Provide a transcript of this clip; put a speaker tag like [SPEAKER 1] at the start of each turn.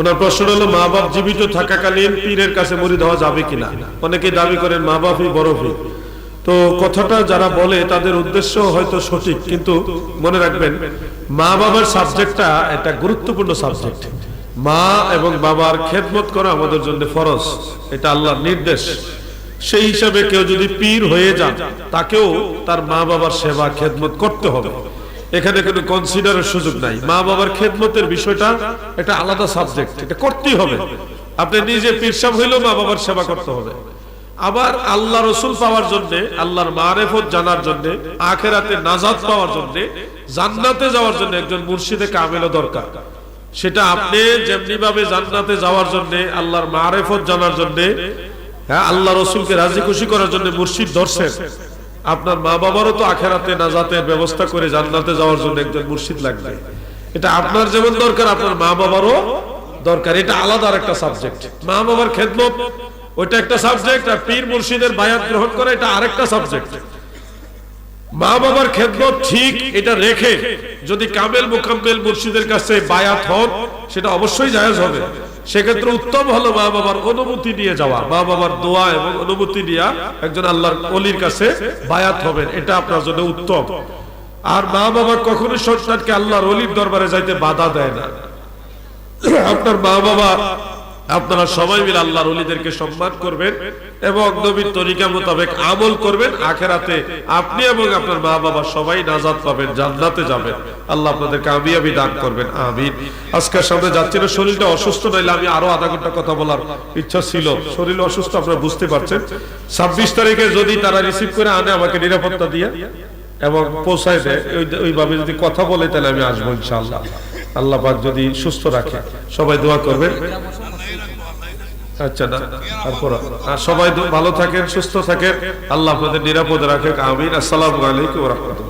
[SPEAKER 1] ওনার প্রশ্ন হলো, মা বাপ জীবিত থাকাকালীন পীরের কাছে মুড়ি দেওয়া যাবে কিনা? অনেকে দাবি করেন, মা বাপই পীর। তো কথাটা যারা বলে, তাদের উদ্দেশ্য হয়তো সঠিক, কিন্তু মনে রাখবেন, মা বাবার সাবজেক্টটা একটা গুরুত্বপূর্ণ সাবজেক্ট মা এবং বাবার খেদমত করা আমাদের জন্য ফরজ, এটা আল্লাহর নির্দেশ। সেই হিসাবে কেউ যদি পীর হয়ে যান, তাকেও তার মা বাবার সেবা, খেদমত করতে হবে। এখানে কোনো কনসিডারের সুযোগ নাই। মা বাবার খেদমতের বিষয়টা একটা আলাদা সাবজেক্ট এটা করতেই হবে। আপনি নিজে পীরসাব হইলেও মা বাবার সেবা করতে হবে। আবার আল্লাহ রসুল পাওয়ার জন্য, আল্লাহর মারেফত জানার জন্য, আখেরাতে নাজাত পাওয়ার জন্য, জান্নাতে যাওয়ার জন্য একজন মুর্শিদে কামেলও দরকার। সেটা আপনি যেমনি ভাবে জান্নাতে যাওয়ার জন্য, আল্লাহর মারেফত জানার জন্য হ্যাঁ আল্লাহ রসুলকে রাজি খুশি করার জন্য মুর্শিদ ধরছেন। আপনার মা বাবারও তো আখেরাতে নাজাতের ব্যবস্থা করে জান্নাতে যাওয়ার জন্য একজন মুর্শিদ লাগবে। এটা আপনার যেমন দরকার, আপনার মা বাবারও দরকার। এটা আলাদা আর একটা সাবজেক্ট মা বাবার খেদমত, ওইটা একটা সাবজেক্ট আর পীর মুর্শিদের বায়াত গ্রহণ করা, এটা আরেকটা সাবজেক্ট মা বাবার খেদমত ঠিক, এটা রেখে যদি কামেল মুকাম্মেল মুর্শিদের কাছে বায়াত হন, সেটা অবশ্যই জায়েজ হবে। সেক্ষেত্রে উত্তম হলো মা বাবার অনুমতি নিয়ে যাওয়া। মা বাবার দোয়া এবং অনুমতি নিয়ে একজন আল্লাহর অলির কাছে বায়াত হবেন। এটা আপনার জন্য উত্তম। আর মা বাবা কখনো সন্তানকে আল্লাহর অলির দরবারে যাইতে বাধা দেয় না। আপনার মা বাবা আপনারা সবাই মিলে আল্লাহর অলিদেরকে সম্মান করবেন এবং নবীর তরিকা মোতাবেক আমল করবেন। আখেরাতে আপনি এবং আপনার মা বাবা সবাই নাজাত পাবেন, জান্নাতে যাবেন। আল্লাহ আপনাদের কামিয়াবি দান করবেন, আমিন। আজকের সামনে যাচ্ছি না, শরীরটা অসুস্থ নাইলে আমি আরও আধা ঘণ্টা কথা বলার ইচ্ছা ছিল। শরীর অসুস্থ, আপনারা বুঝতে পারছেন। ছাব্বিশ তারিখে যদি তারা রিসিভ করে আনে, আমাকে নিরাপত্তা দিয়ে এবং পৌঁছায় দেয়। ওইভাবে যদি কথা বলে, তাহলে আমি আসব ইনশাআল্লাহ। আল্লাহ পাক যদি সুস্থ রাখে, সবাই দোয়া করবেন। আচ্ছা সবাই ভালো থাকেন সুস্থ থাকেন। আল্লাহ আপনাদের নিরাপদে রাখেন আমিন। আসসালামু আলাইকুম রহমতুল্লাহ।